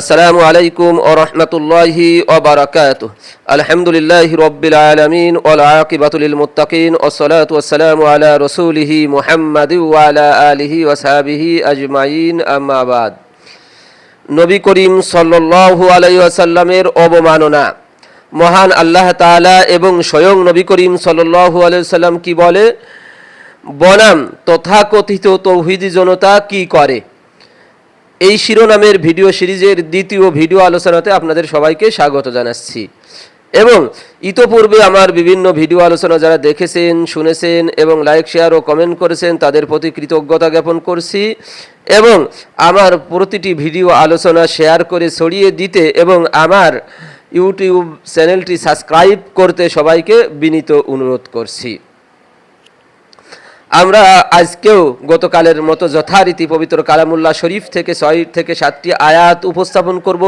আসসালামু আলাইকুম ও রহমতুল্লাহি ওবরাকাত আলহামদুলিল্লাহ রব্বিল আলমিন ওল আকিবাতুল মুতাকিন ওসলাত ওসালাম আলা রসুলিহি মোহাম্মদ আলা আলিহি ওসাবিহি আজমাইন আমাবাদ নবী করিম সাল্লু আলাইসাল্লামের অবমাননা। মহান আল্লাহ তালা এবং স্বয়ং নবী করিম সাল্লু আলাইসাল্লাম কি বলে? বনাম, তথাকথিত তৌহিদি জনতা কি করে? এই শিরোনামের ভিডিও সিরিজের দ্বিতীয় ভিডিও আলোচনাতে আপনাদের সবাইকে স্বাগত জানাচ্ছি। এবং ইতোপূর্বে আমার বিভিন্ন ভিডিও আলোচনা যারা দেখেছেন, শুনেছেন এবং লাইক, শেয়ার ও কমেন্ট করেছেন, তাদের প্রতি কৃতজ্ঞতা জ্ঞাপন করছি এবং আমার প্রতিটি ভিডিও আলোচনা শেয়ার করে ছড়িয়ে দিতে এবং আমার ইউটিউব চ্যানেলটি সাবস্ক্রাইব করতে সবাইকে বিনীত অনুরোধ করছি। আমরা আজকেও গতকালের মতো যথারীতি পবিত্র কালামুল্লাহ শরীফ থেকে ছয় থেকে সাতটি আয়াত উপস্থাপন করব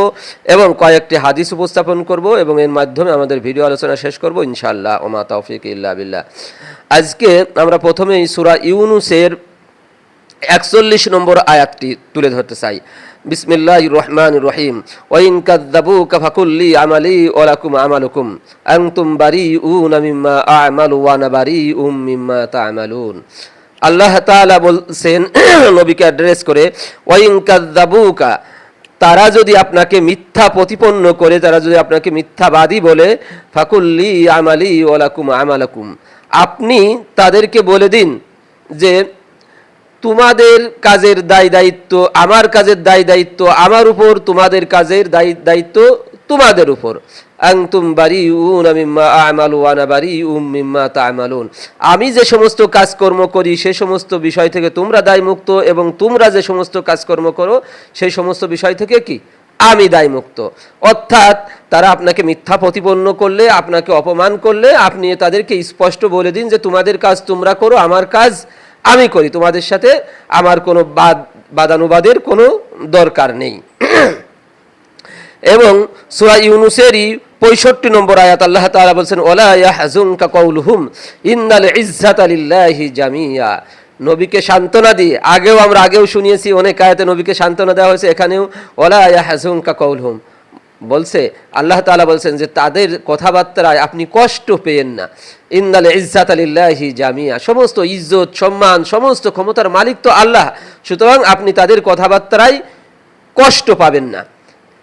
এবং কয়েকটি হাদিস উপস্থাপন করব এবং এর মাধ্যমে আমাদের ভিডিও আলোচনা শেষ করব, ইনশাআল্লাহ ওমা তৌফিক ইল্লা বিল্লাহ। আজকে আমরা প্রথমেই সুরা ইউনুসের একচল্লিশ নম্বর আয়াতটি তুলে ধরতে চাই। বিসমিল্লাহ রহমান রহিম। ওয়াইন কাদ্দাবুকা ফাকুল্লি আমালি ওয়ালাকুম আমালুকুম। আনতুম বারিউনা মিম্মা আমালু ওয়া আনা বারিউম মিম্মা তা'মালুন। আল্লাহ তাআলা বলছেন, নবীকে অ্যাড্রেস করে, ওয়াইন কাদ্দাবুকা তারা যদি আপনাকে মিথ্যা প্রতিপন্ন করে, তারা যদি আপনাকে মিথ্যাবাদী বলে, ফাকুল্লি আমালি ওয়ালাকুম আমালাকুম। আপনি তাদেরকে বলে দিন যে তোমাদের কাজের দায় দায়িত্ব, আমার কাজের দায় দায়িত্ব, আমার উপর তোমাদের কাজের দায় দায়িত্ব তোমাদের উপর। বারি উন মিম্মা আমালু উম মিম্মা তা'মালুন। আমি যে সমস্ত কাজকর্ম করি, সে সমস্ত বিষয় থেকে তোমরা দায়মুক্ত এবং তোমরা যে সমস্ত কাজকর্ম করো সেই সমস্ত বিষয় থেকে কি? আমি দায়মুক্ত। অর্থাৎ তারা আপনাকে মিথ্যা প্রতিপন্ন করলে, আপনাকে অপমান করলে, আপনি তাদেরকে স্পষ্ট বলে দিন যে তোমাদের কাজ তোমরা করো, আমার কাজ আমি করি, তোমাদের সাথে আমার কোনো বাদ বাদানুবাদের কোনো দরকার নেই। এবং সুরা ইউনুসেরই পঁয়ষট্টি নম্বর আয়াত আল্লাহ তালা বলছেন, ওলা ইয়াহজুনকা কওলুহুম, ইন্নাল ইজ্জাতা লিল্লাহি জামিয়া। নবীকে সান্ত্বনা দিয়ে, আগেও আমরা আগেও শুনিয়েছি, অনেক আয়াতে নবীকে সান্ত্বনা দেওয়া হয়েছে, এখানেও, ওলা ইয়াহজুনকা কওলুহুম। বলছে, আল্লাহ তাআলা বলছেন যে তাদের কথাবার্তায় আপনি কষ্ট পেয়েন না। ইন্দাল ইজ্জাত আলিল্লাহি জামিয়া। সমস্ত ইজ্জত, সম্মান, সমস্ত ক্ষমতার মালিক তো আল্লাহ। সুতরাং আপনি তাদের কথাবার্তায় কষ্ট পাবেন না।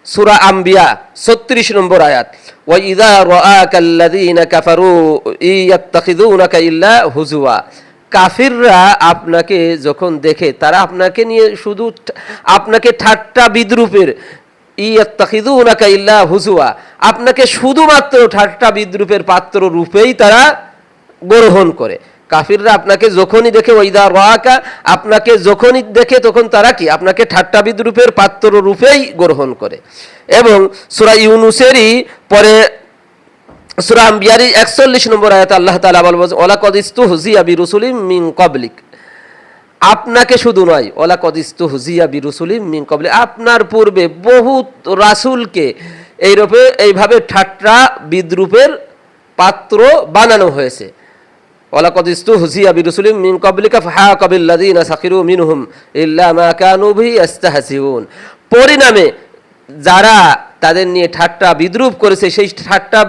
সুরা আম্বিয়া, ছত্রিশ নম্বর আয়াত। ওয়াইদা রাআকাল্লাযীনা কাফারু ইয়াত্তাখিযুনাকা ইল্লা হুজুয়া। কাফিররা আপনাকে যখন দেখে, তারা আপনাকে নিয়ে শুধু আপনাকে ঠাট্টা বিদ্রুপের ইয়াত্তাখিযুনাকা ইল্লা হুজুয়া। আপনাকে শুধুমাত্র ঠাট্টা বিদ্রুপের পাত্র রূপেই তারা গ্রহণ করে। কাফিররা আপনাকে যখনই দেখে ওইদা রাকা আপনাকে যখনই দেখে তখন তারা কি? আপনাকে ঠাট্টা বিদ্রুপের পাত্র রূপেই গ্রহণ করে। এবং সুরা ইউনুসেরই পরে সূরা আম্বিয়ারি 41 নম্বর আয়াতে আল্লাহ তাআলা বলছেন ওলা কদিস্তু হুজিয়া বিরুসুলিম মিন ক্বাবলিক। আপনাকে শুধু নয় ওলা কদিস্তু হুজিয়া বিরুসুলিম মিন কবলে আপনার পূর্বে বহুত রাসূলকে এইরূপে, এইভাবে ঠাট্টা বিদ্রুপের পাত্র বানানো হয়েছে। ওলা কদিস্তু হুজিয়া বিরুসুলিম মিন কবলিকা ফাহা কবিল্লাযীনা সাখিরু মিনহুম ইল্লা মা কানু বিহি ইস্তাহসিউন পরিণামে যারা তাদের নিয়ে ঠাট্টা বিদ্রুপ করেছে, সেই ঠাট্টা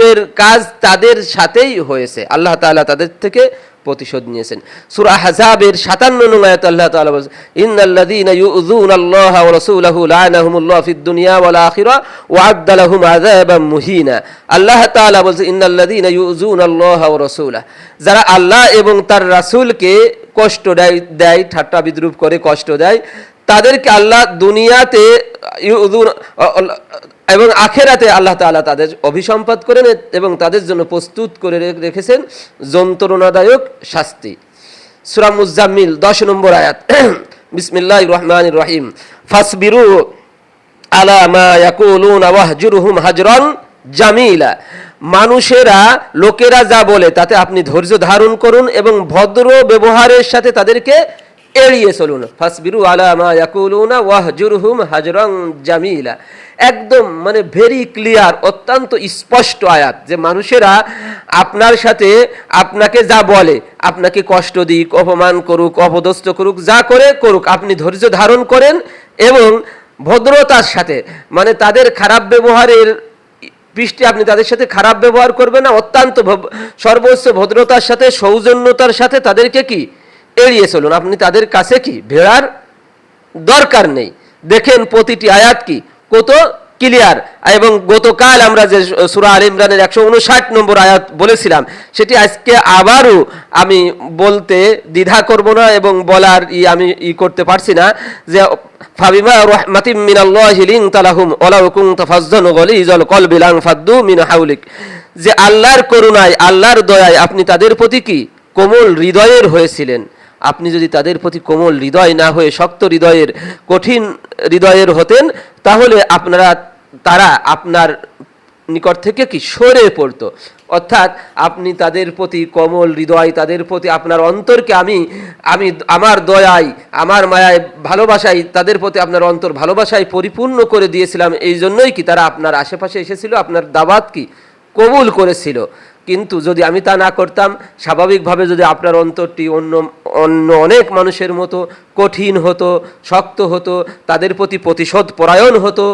বিদ্রুপের কাজ তাদের সাথেই হয়েছে। আল্লাহ তাআলা তাদের থেকে প্রতিশোধ নিয়েছেন। সূরা আহজাবের 57 নং আয়াতে আল্লাহ তাআলা বলেন ইন্নাল্লাযীনা ইউযুনাল্লাহা ওয়া রাসূলাহু লা'নাহুমুল্লাহু ফিদ দুনিয়া ওয়াল আখিরা ওয়া আ'আদ্দা লাহুম আযাবাম মুহিনা। আল্লাহ তাআলা বলেন ইন্নাল্লাযীনা ইউযুনাল্লাহা ওয়া রাসূলাহু। যারা আল্লাহ এবং তার রাসূলকে কষ্ট দেয় দেয়, ঠাট্টা বিদ্রুপ করে কষ্ট দেয়, তাদেরকে আল্লাহ দুনিয়াতে ইউযুন এবং আখেরাতে আল্লাহ তাআলা তাদের অভিসম্পাদ করেন এবং তাদের জন্য প্রস্তুত করে রেখেছেন যন্ত্রণাদায়ক শাস্তি। সূরা মুজাম্মিল 10 নম্বর আয়াত। বিসমিল্লাহির রহমানির রহিম। ফাসবিরু আলা মা ইয়াকুলুনা ওয়াহজুরহুম হাজরান জামিলা। মানুষেরা, লোকেরা যা বলে, তাতে আপনি ধৈর্য ধারণ করুন এবং ভদ্র ব্যবহারের সাথে তাদেরকে এড়িয়ে চলুন। ফাসবিরু আলা মা ইয়াকুলুনা ওয়াহজুরহুম হাজরান জামিলা। একদম মানে ভেরি ক্লিয়ার অত্যন্ত স্পষ্ট আয়াত যে মানুষেরা আপনার সাথে আপনাকে যা বলে, আপনাকে কষ্ট দিক, অপমান করুক, অপদস্থ করুক, যা করে করুক, আপনি ধৈর্য ধারণ করেন এবং ভদ্রতার সাথে মানে তাদের খারাপ ব্যবহারের পৃষ্ঠে আপনি তাদের সাথে খারাপ ব্যবহার করবেন না, অত্যন্ত সর্বোচ্চ ভদ্রতার সাথে, সৌজন্যতার সাথে তাদেরকে কি? এড়িয়ে চলুন। আপনি তাদের কাছে কি? ভেড়ার দরকার নেই। দেখেন প্রতিটি আয়াত কি? কত ক্লিয়ার এবং গতকাল আমরা যে সুরা আল ইমরানের একশো উনষাট নম্বর আয়াত বলেছিলাম, সেটি আজকে আবারও আমি বলতে দ্বিধা করব না এবং বলার ই আমি ই করতে পারছি না যে, ফাবিমা রহমাতিম মিনাল্লাহি লিনতা লাহুম ওয়ালাউ কুনতা ফাজ্জান গলিজাল কলবি লাং ফাদ্দু মিন হাউলিক যে আল্লাহর করুণায়, আল্লাহর দয়ায় আপনি তাদের প্রতি কি কোমল হৃদয়ের হয়েছিলেন? আপনি যদি তাদের প্রতি কোমল হৃদয় না হয়ে শক্ত হৃদয়ের, কঠিন হৃদয়ের হতেন, তাহলে আপনারা, তারা আপনার নিকট থেকে কি সরে পড়তো? অর্থাৎ আপনি তাদের প্রতি কোমল হৃদয়, তাদের প্রতি আপনার অন্তরকে আমি আমি আমার দয়ায়, আমার মায়ায় ভালোবাসায়, তাদের প্রতি আপনার অন্তর ভালোবাসায় পরিপূর্ণ করে দিয়েছিলাম, এই জন্যই কি তারা আপনার আশেপাশে এসেছিল? আপনার দাবাত কি? কবুল করেছিল। কিন্তু যদি আমি তা না করতাম, স্বাভাবিকভাবে যদি আপনার অন্তরটি অন্য অন্য অনেক মানুষের মতো কঠিন হতো, শক্ত হতো, তাদের প্রতি প্রতিশোধ পরায়ণ হতো,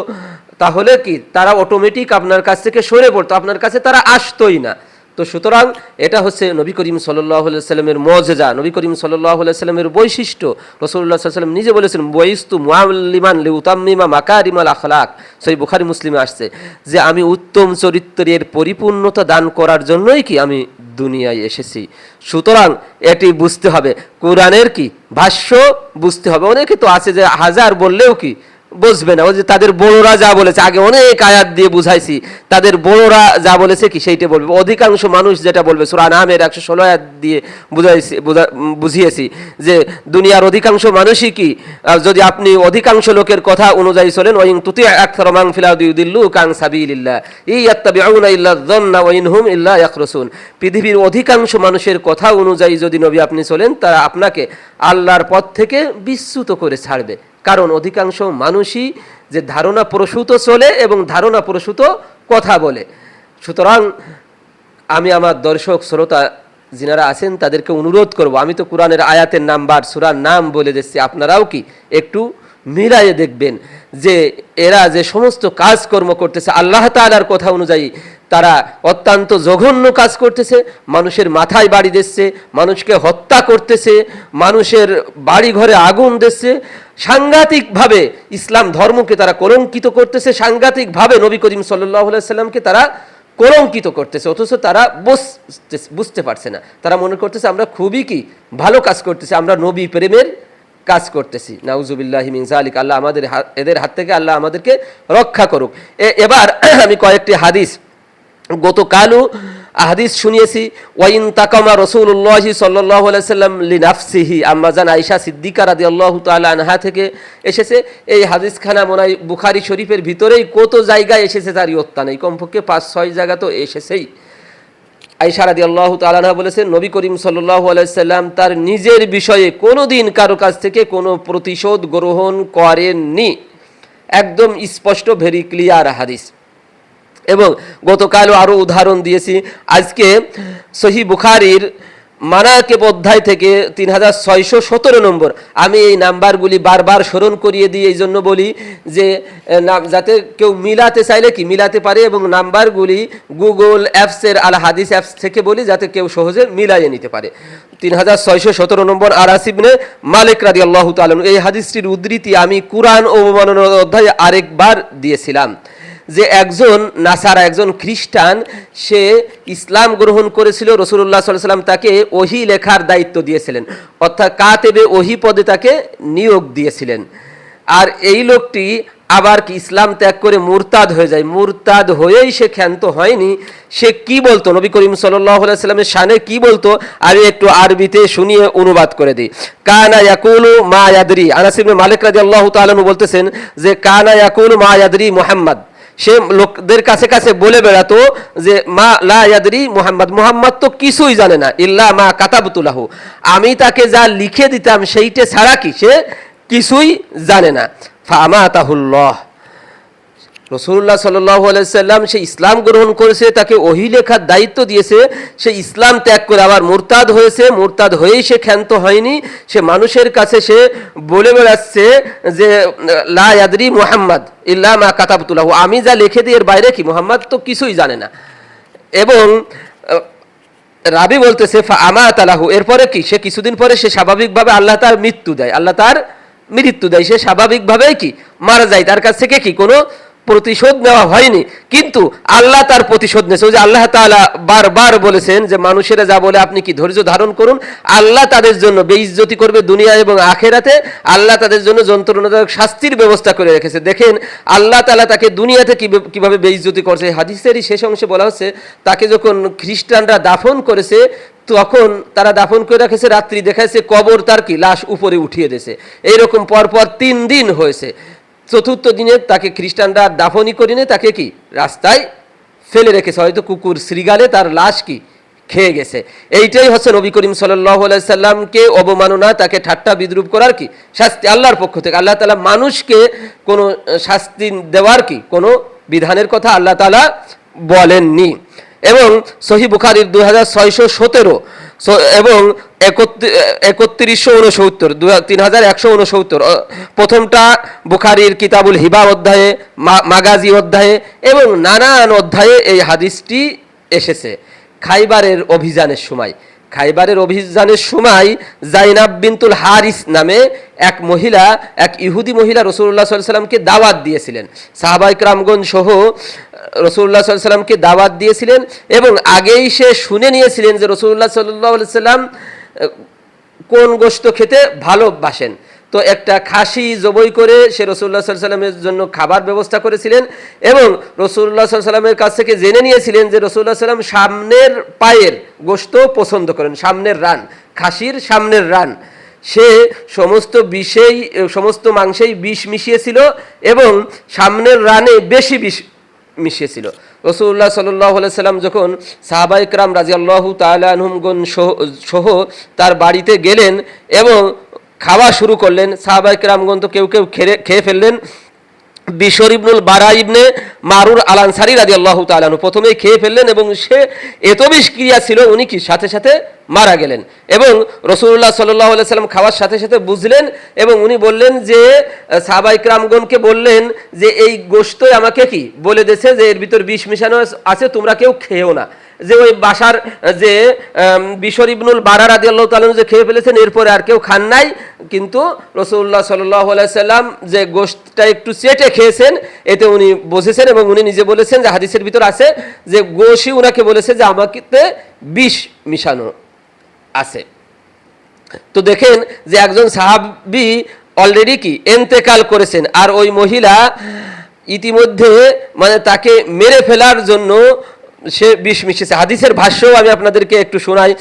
তাহলে কি? তারা অটোমেটিক আপনার কাছ থেকে সরে পড়তো। আপনার কাছে তারা আসতোই না। তো সুতরাং এটা হচ্ছে নবী করিম সাল্লাহ সাল্লামের মজেজা নবী করিম সাল্লাহ সাল্লামের বৈশিষ্ট্য রসুল্লাহ সাল্লাম নিজে বলেছেন বৈস্তু মুআল্লিমান লিউতাম্মিমা মাকারিমাল আখলাক। সেই বুখারি মুসলিমে আসছে যে, আমি উত্তম চরিত্রের পরিপূর্ণতা দান করার জন্যই কি আমি দুনিয়ায় এসেছি? সুতরাং এটি বুঝতে হবে। কোরআনের কি ভাষ্য বুঝতে হবে। অনেকে তো আছে যে হাজার বললেও কি বুঝবে না। ওই যে তাদের বড়রা যা বলেছে, আগে অনেক আয়াত দিয়ে বুঝাইছি। তাদের বড়রা যা বলেছে কি সেইটা বলবে। অধিকাংশ মানুষ যেটা বলবে, সুরা নামের একশো ষোলো আয়াত দিয়ে বুঝাইছি, বুঝা- বুঝিয়েছি যে দুনিয়ার অধিকাংশ মানুষই কি যদি আপনি অধিকাংশ লোকের কথা অনুযায়ী চলেন ওইং তুতি আকথর মাং ফিলাউদ্দিল্লু কাং সাবিলিল্লাহ, ই ইয়াত্তাবিউনা ইল্লা ওয়া ইনহুম ইল্লা ইয়াখরুসুন। পৃথিবীর অধিকাংশ মানুষের কথা অনুযায়ী যদি নবী আপনি চলেন, তারা আপনাকে আল্লাহর পথ থেকে বিচ্যুত করে ছাড়বে। কারণ অধিকাংশ মানুষই যে ধারণা প্রসূত চলে এবং ধারণা প্রসূত কথা বলে। সুতরাং আমি আমার দর্শক, শ্রোতা যিনারা আছেন, তাদেরকে অনুরোধ করব, আমি তো কোরআনের আয়াতের নাম্বার, সুরার নাম বলে দিচ্ছি, আপনারাও কি একটু মিলায়ে দেখবেন যে এরা যে সমস্ত কাজকর্ম করতেছে, আল্লাহ তাআলার কথা অনুযায়ী তারা অত্যন্ত জঘন্য কাজ করতেছে, মানুষের মাথায় বাড়ি দিচ্ছে, মানুষকে হত্যা করতেছে, মানুষের বাড়ি ঘরে আগুন দিচ্ছে। সাংঘাতিকভাবে ইসলাম ধর্মকে তারা কলঙ্কিত করতেছে, সাংঘাতিকভাবে নবী করিম সাল্লাহ সাল্লামকে তারা কলঙ্কিত করতেছে, অথচ তারা বুঝতে- পারছে না। তারা মনে করতেছে, আমরা খুবই কি ভালো কাজ করতেছি, আমরা নবী প্রেমের কাজ করতেছি। নাউজুবিল্লাহ মিন জালিক আল্লাহ আমাদের এদের হাত থেকে আল্লাহ আমাদেরকে রক্ষা করুক। এবার আমি কয়েকটি হাদিস গতকালও হাদিস শুনিয়েছি, ওয়াইন তাকামা রসুল্লাহ সাল্লাহ সাল্লাম লিনাফসিহি আম্মাজান আইসা সিদ্দিকা রাদি আল্লাহ তালা আনহা থেকে এসেছে। এই হাদিসখানা মনে হয় বুখারি শরীফের ভিতরেই কত জায়গায় এসেছে তার ইয়ত্তা নেই কমপক্ষে পাঁচ, ছয় জায়গা তো এসেছেই। আইসা রাদি আল্লাহ তালানা বলেছেন নবী করিম সাল্লাহ আলাইসাল্লাম তার নিজের বিষয়ে কোনো দিন কারও কাছ থেকে কোনো প্রতিশোধ গ্রহণ করেননি। একদম স্পষ্ট ভেরি ক্লিয়ার হাদিস। এবং গতকালও আরও উদাহরণ দিয়েছি। আজকে সহি বুখারির মানাকেব অধ্যায় থেকে তিন হাজার ছয়শো সতেরো নম্বর। আমি এই নাম্বারগুলি বারবার স্মরণ করিয়ে দিই এই জন্য বলি যে যাতে কেউ মিলাতে চাইলে কি? মিলাতে পারে এবং নাম্বারগুলি গুগল অ্যাপসের আল হাদিস অ্যাপস থেকে বলি, যাতে কেউ সহজে মিলাইয়ে নিতে পারে। তিন হাজার ছয়শো সতেরো নম্বর আর আসিবনে মালিক রাদি আল্লাহ তালন এই হাদিসটির উদ্ধৃতি আমি কুরআন অবমাননা অধ্যায়ে আরেকবার দিয়েছিলাম। যে একজন নাসারা, একজন খ্রিস্টান, সে ইসলাম গ্রহণ করেছিল, রসুল্লাহ সাল্লাম তাকে ওহি লেখার দায়িত্ব দিয়েছিলেন। অর্থাৎ কাতেবে ওহি পদে তাকে নিয়োগ দিয়েছিলেন। আর এই লোকটি আবার কি ইসলাম ত্যাগ করে মুরতাদ হয়ে যায়। মুরতাদ হয়েই সে ক্ষান্ত হয়নি। সে কি বলতো? নবী করিম সাল্লাহ সাল্লামের শানে কি বলতো? আমি একটু আরবিতে শুনিয়ে অনুবাদ করে দিই। কানা ইয়াকুলু মা ইয়াদরি। আনাস ইবনে মালিক রাদিয়াল্লাহু তাআলা বলতেছেন যে, কানা ইয়াকুলু মা ইয়াদরি মুহাম্মদ। সে লোকদের কাছে কাছে বলে বেড়াতো যে, মা লাদি মোহাম্মদ। মুহাম্মদ তো কিছুই জানে না। ইল্লা মা কাতাবতুলাহু আমি তাকে যা লিখে দিতাম সেইটা ছাড়া কি সে কিছুই জানে না। ফামাতাহুল্লাহ। রসুল্লাহ সাল্লাম সে ইসলাম গ্রহণ করেছে, তাকে ওহি লেখার দায়িত্ব দিয়েছে, সে ইসলাম ত্যাগ করে আবার মোরতাদ হয়েছে, মোরতাদ হয়েই সে ক্ষান্ত হয়নি, সে মানুষের কাছে সে বলে বেড়াচ্ছে যে, লা ইয়াদরি মোহাম্মদ ইল্লা মা কাতাবতুল্লাহ আমি যা লিখে দিই এর বাইরে কি? মোহাম্মদ তো কিছুই জানে না। এবং রাবি বলতেছে আমা তালাহু এরপরে কি? সে কিছুদিন পরে সে স্বাভাবিকভাবে আল্লাহ তার মৃত্যু দেয়, আল্লাহ তার মৃত্যু দেয়, সে স্বাভাবিকভাবেই কি? মারা যায়, তার কাছ থেকে কি? কোনো প্রতিশোধ নেওয়া হয়নি। কিন্তু আল্লাহ তার প্রতিশোধ নিয়েছে। ওই যে আল্লাহ তাআলা বারবার বলেছেন যে, মানুষেরা যা বলে আপনি কি ধৈর্য ধারণ করুন? আল্লাহ তাদের জন্য বেইজ্জতি করবে দুনিয়া এবং আখেরাতে। আল্লাহ তাদের জন্য যন্ত্রণাদায়ক শাস্তির ব্যবস্থা করে রেখেছে। দেখেন, আল্লাহ তাআলা তাকে দুনিয়াতে কিভাবে- বেইজ্জতি করছে। হাদিসেরই শেষ অংশে বলা হচ্ছে, তাকে যখন খ্রিস্টানরা দাফন করেছে, তখন তারা দাফন করে রেখেছে, রাত্রি দেখাচ্ছে কবর তার কি? লাশ উপরে উঠিয়ে দিয়েছে। এইরকম পরপর তিন দিন হয়েছে। চতুর্থ দিনে তাকে খ্রিস্টানরা আর দাফনই করিনি তাকে কি? রাস্তায় ফেলে রেখেছে। হয়তো কুকুর শ্রীগালে তার লাশ কি? খেয়ে গেছে। এইটাই হচ্ছে নবী করিম সাল্লাহ অবমাননা, তাকে ঠাট্টা বিদ্রুপ করার কি? শাস্তি আল্লাহর পক্ষ থেকে। আল্লাহ তালা মানুষকে কোনো শাস্তি দেওয়ার কি? কোনো বিধানের কথা আল্লাহ তালা বলেননি। এবং সহি বুখারির দুই হাজার ছয়শো সতেরো এবং একত্রিশশো উনসত্তর তিন হাজার একশো উনসত্তর প্রথমটা বুখারির কিতাবুল হিবা অধ্যায়ে মাগাজি অধ্যায়ে এবং নানান অধ্যায়ে এই হাদিসটি এসেছে। খাইবারের অভিযানের সময়। খাইবারের অভিযানের সময় জাইনাব বিনতুল হারিস নামে এক মহিলা, এক ইহুদি মহিলা রসুল্লাহ সাল্লামকে দাওয়াত দিয়েছিলেন। সাহাবাইক রামগঞ্জ সহ রসুল্লাহ সাল্লামকে দাওয়াত দিয়েছিলেন এবং আগেই সে শুনে নিয়েছিলেন যে রসুল্লাহ সাল্লাহ সাল্লাম কোন গোস্ত খেতে ভালোবাসেন। তো একটা খাসি জবই করে সে রসুল্লাহ সাল্লামের জন্য খাবার ব্যবস্থা করেছিলেন এবং রসুল্লাহ সাল্লামের কাছ থেকে জেনে নিয়েছিলেন যে রসুল্লাহ সাল্লাম সামনের পায়ের গোস্ত পছন্দ করেন, সামনের রান, খাসির সামনের রান। সে সমস্ত বিষেই, সমস্ত মাংসেই বিষ মিশিয়েছিল এবং সামনের রানে বেশি বিষ মিশিয়েছিল। রসুল্লাহ সাল্লাহ সাল্লাম যখন সাহাবা ইকরাম রাজি আল্লাহ তালুমগন সহ তার বাড়িতে গেলেন এবং খাওয়া শুরু করলেন সাহাবা ইকরামগন তো কেউ কেউ খেয়ে খেয়ে ফেললেন বিশর ইবনুল বারা ইবনে মারুর আল আনসারি রাজি আল্লাহ তালানু প্রথমেই খেয়ে ফেললেন এবং সে এত বিষ ক্রিয়া ছিল, উনি কি সাথে সাথে মারা গেলেন। এবং রসুল্লাহ সাল্লাহ সাল্লাম খাওয়ার সাথে সাথে বুঝলেন এবং উনি বললেন যে সাহাবাইক রামগণকে বললেন যে, এই গোস্তই আমাকে কি বলে দিয়েছে যে, এর ভিতর বিষ মিশানো আছে, তোমরা কেউ খেয়েও না। যে ওই বাসার, যে বিশর ইবনুল বারা রাদি আল্লাহ তালন যে খেয়ে ফেলেছেন, এরপরে আর কেউ খান নাই। কিন্তু রসুল্লাহ সাল্লাহ সাল্লাম যে গোশতটা একটু চেটে খেয়েছেন, এতে উনি বসেছেন এবং উনি নিজে বলেছেন যে হাদিসের ভিতর আছে যে গোশই উনাকে বলেছে যে আমাকে বিষ মিশানো আছে। তো দেখেন যে একজন সাহাবি অলরেডি কি এন্তেকাল করেছেন, আর ওই মহিলা ইতিমধ্যে মানে তাকে মেরে ফেলার জন্য সে বিষ মিশেছে হাদিসের ভাষ্যও আমি আপনাদেরকে একটু শোনাই।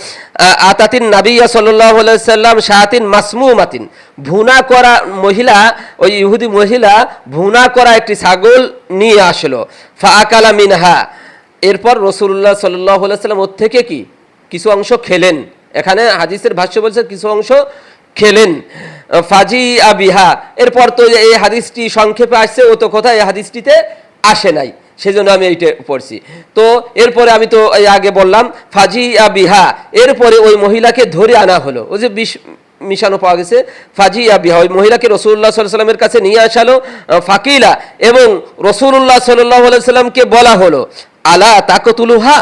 আতাতিন নাবিয়া সাল্লাম শাহাতিন মাসমু মাতিন ভুনা করা মহিলা, ওই ইহুদি মহিলা ভুনা করা একটি ছাগল নিয়ে আসলো। ফা আকালা মিনহা। এরপর রসুল্লাহ সাল্লাহ সাল্লাম ওর থেকে কি? কিছু অংশ খেলেন। এখানে হাদিসের ভাষ্য বলছে কিছু অংশ খেলেন। ফাজি আবিহা। এরপর তো এই হাদিসটি সংক্ষেপে আসছে, ও তো কোথায় এই হাদিসটিতে আসে নাই। সেজন্য আমি এইটা পড়ছি। তো এরপরে আমি তো আগে বললাম ফাজি বিহা। এরপরে ওই মহিলাকে ধরে আনা হলো। ওই যে বিষ মিশানো পাওয়া গেছে ফাজি বিহা। ওই মহিলাকে রসুল্লাহ সাল্লামের কাছে নিয়ে আসালো ফাকিলা। এবং রসুল্লাহ সাল্লাহ সাল্লামকে বলা হলো, আলা তাকতুলুহা?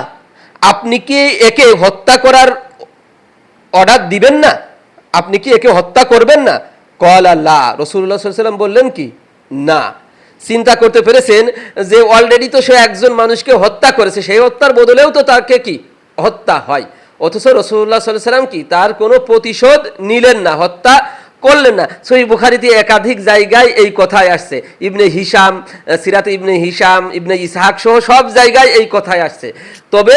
আপনি কি একে হত্যা করার অর্ডার দিবেন না? আপনি কি একে হত্যা করবেন না? কল আল্লাহ। রসুল্লাহ সাল্লাম বললেন কি? না। চিন্তা করতে পেরেছেন যে অলরেডি তো সে একজন মানুষকে হত্যা করেছে, সেই হত্যার বদলেও তো তাকে কি? হত্যা হয়। অথচ রসুল্লাহ সাল্লাম কি? তার কোনো প্রতিশোধ নিলেন না। হত্যা করলেন না। সই বুখারিতে একাধিক জায়গায় এই কথায় আসছে। ইবনে হিসাম সিরাতে ইবনে হিসাম ইবনে ইসহাক সহ সব জায়গায় এই কথায় আসছে। তবে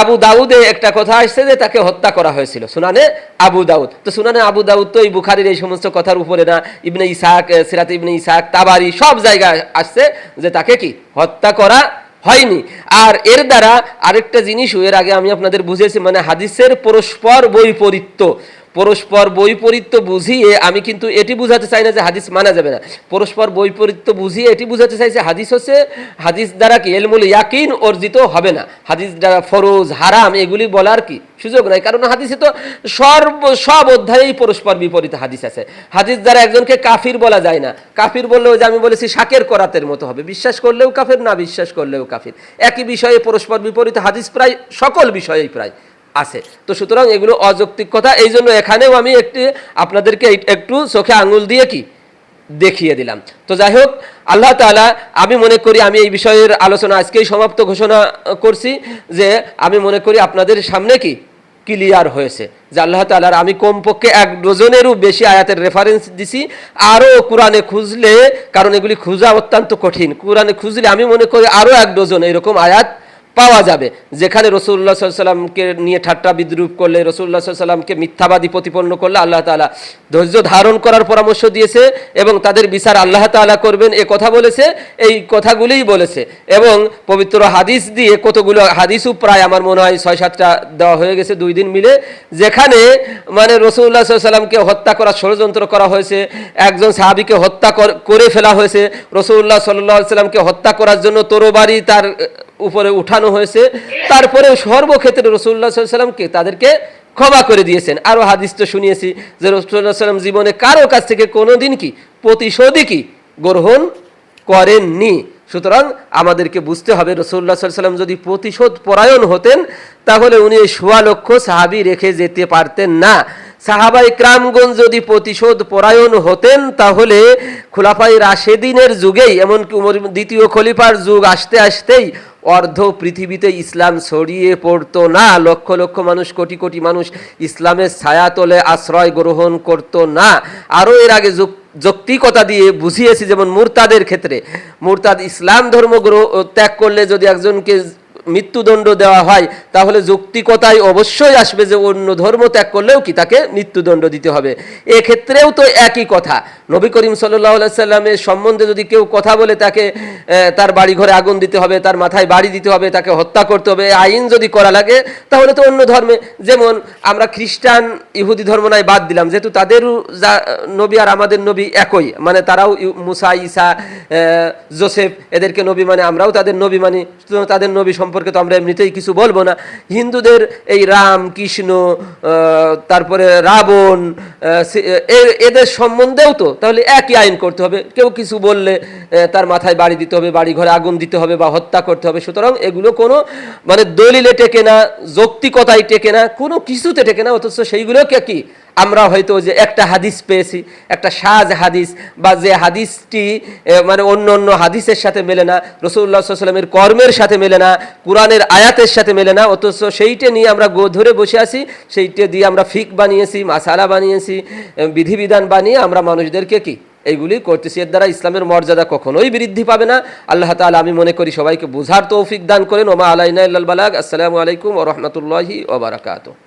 আবু দাউদে একটা কথা আসছে যে তাকে হত্যা করা হয়েছিল। সুনানে আবু দাউদ। তো সুনানে আবু দাউদ তো এই বুখারির এই সমস্ত কথার উপরে না, ইবনে ইসাহাক সিরাতে ইবনে ইসাহাক, তাবারি সব জায়গায় আসছে যে তাকে কি? হত্যা করা হয়নি। আর এর দ্বারা আরেকটা জিনিস এর আগে আমি আপনাদের বুঝেছি মানে হাদিসের পরস্পর বৈপরীত্য। পরস্পর বৈপরীত্য বুঝিয়ে আমি কিন্তু এটি বুঝাতে চাই না যে হাদিস মানা যাবে না। পরস্পর বৈপরীত্য বুঝিয়ে এটি বুঝাতে চাই যে হাদিস হচ্ছে, হাদিস দ্বারা কি এলমুল ইয়াকিন অর্জিত হবে না? হাদিস দ্বারা ফরোজ, হারাম, এগুলি বলার কি সুযোগ নাই? কারণ হাদিসে তো সর্ব, সব অধ্যায়েই পরস্পর বিপরীত হাদিস আছে। হাদিস দ্বারা একজনকে কাফির বলা যায় না। কাফির বললেও যে আমি বলেছি শাকের করাতের মতো হবে। বিশ্বাস করলেও কাফির, না বিশ্বাস করলেও কাফির। একই বিষয়ে পরস্পর বিপরীত হাদিস প্রায় সকল বিষয়েই প্রায়। আছে। তো সুতরাং এগুলো অযৌক্তিক কথা। এই জন্য এখানেও আমি একটি, আপনাদেরকে একটু চোখে আঙুল দিয়ে কি? দেখিয়ে দিলাম। তো যাই হোক, আল্লাহ তাআলা, আমি মনে করি আমি এই বিষয়ের আলোচনা আজকেই সমাপ্ত ঘোষণা করছি যে আমি মনে করি আপনাদের সামনে কি? ক্লিয়ার হয়েছে। যে আল্লাহ তালার আমি কমপক্ষে এক ডজনেরও বেশি আয়াতের রেফারেন্স দিছি। আরও কোরআনে খুঁজলে, কারণ এগুলি খুঁজা অত্যন্ত কঠিন। কোরআনে খুঁজলে আমি মনে করি আরও এক ডজন এরকম আয়াত পাওয়া যাবে। যেখানে রসুল্লাহ সাল্লামকে নিয়ে ঠাট্টা বিদ্রুপ করলে রসুল্লাহ সাল্লামকে মিথ্যাবাদী প্রতিপন্ন করলে আল্লাহ তালা ধৈর্য ধারণ করার পরামর্শ দিয়েছে এবং তাদের বিচার আল্লাহ তালা করবেন। এ কথা বলেছে, এই কথাগুলিই বলেছে এবং পবিত্র হাদিস দিয়ে কতগুলো হাদিসও প্রায় আমার মনে হয় ছয় সাতটা দেওয়া হয়ে গেছে দুই দিন মিলে। যেখানে মানে রসুল্লাহ সাল্লামকে হত্যা করার ষড়যন্ত্র করা হয়েছে, একজন সাহাবিকে হত্যা কর- করে ফেলা হয়েছে রসুল্লাহ সাল্লাহ সাল্লামকে হত্যা করার জন্য তরবারি তার উপরে উঠানো হয়েছে। তারপরে সর্বক্ষেত্রে রসুল্লাহ সাল্লামকে তাদেরকে ক্ষমা করে দিয়েছেন। আরও হাদিস তো শুনিয়েছি যে রসুল্লাহ সাল্লাম জীবনে কারও কাছ থেকে কোনো দিন কি প্রতিশোধই কি গ্রহণ করেননি। সুতরাং আমাদেরকে বুঝতে হবে রসুল্লাহ সাল্লাম যদি প্রতিশোধ পরায়ণ হতেন, তাহলে উনি সোয়া লক্ষ সাহাবি রেখে যেতে পারতেন না। সাহাবাই ক্রামগঞ্জ যদি প্রতিশোধ পরায়ণ হতেন, তাহলে খোলাফাই রাশেদিনের যুগেই, এমনকি দ্বিতীয় খলিফার যুগ আসতে আসতেই অর্ধ পৃথিবীতে ইসলাম ছড়িয়ে পড়তো না। লক্ষ লক্ষ মানুষ, কোটি কোটি মানুষ ইসলামের ছায়াতলে আশ্রয় গ্রহণ করতো না। আরও এর আগে যুক- যৌক্তিকতা দিয়ে বুঝিয়েছি যেমন মুরতাদের ক্ষেত্রে। মুরতাদ ইসলাম ধর্ম ত্যাগ করলে যদি একজনকে মৃত্যুদণ্ড দেওয়া হয়, তাহলে যৌক্তিকতায় অবশ্যই আসবে যে অন্য ধর্ম ত্যাগ করলেও কি তাকে মৃত্যুদণ্ড দিতে হবে। এক্ষেত্রেও তো একই কথা। নবী করিম সাল্লাহ সাল্লামের সম্বন্ধে যদি কেউ কথা বলে তাকে তার বাড়ি ঘরে আগুন দিতে হবে, তার মাথায় বাড়ি দিতে হবে, তাকে হত্যা করতে হবে আইন যদি করা লাগে, তাহলে তো অন্য ধর্মে, যেমন আমরা খ্রিস্টান, ইহুদি ধর্ম নয় বাদ দিলাম, যেহেতু তাদেরও যা, নবী আর আমাদের নবী একই মানে তারাও মুসা ইসা জোসেফ, এদেরকে নবী মানে আমরাও তাদের নবী মানি তাদের নবী সম্পর্কে তো আমরা এমনিতেই কিছু বলব না। হিন্দুদের এই রাম, কৃষ্ণ তারপরে রাবণ এদের সম্বন্ধেও তো তাহলে একই আইন করতে হবে। কেউ কিছু বললে তার মাথায় বাড়ি দিতে হবে, বাড়ি ঘরে আগুন দিতে হবে বা হত্যা করতে হবে। সুতরাং এগুলো কোনো মানে দলিলে টেকে না, যৌক্তিকতায় টেকে না, কোনো কিছুতে টেকে না, অথচ সেইগুলোকে কি আমরা হয়তো যে একটা হাদিস পেয়েছি, একটা সাজ হাদিস, বা যে হাদিসটি মানে অন্য অন্য হাদিসের সাথে মেলে না রসুল্লাহ সাল্লামের কর্মের সাথে মেলে না, কোরআনের আয়াতের সাথে মেলে না, অথচ সেইটা নিয়ে আমরা গো ধরে বসে আছি, সেইটা দিয়ে আমরা ফিক বানিয়েছি, মাসালা বানিয়েছি বিধিবিধান বানিয়ে আমরা মানুষদেরকে কি, এইগুলি করতেছি। এর দ্বারা ইসলামের মর্যাদা কখনোই বৃদ্ধি পাবে না। আল্লাহ তাআলা, আমি মনে করি সবাইকে বুঝার তৌফিক দান করেন। ওমা আলাইনা বালাগ। আসসালামু আলাইকুম ওয়া রাহমাতুল্লাহি ওয়া বারাকাতুহু।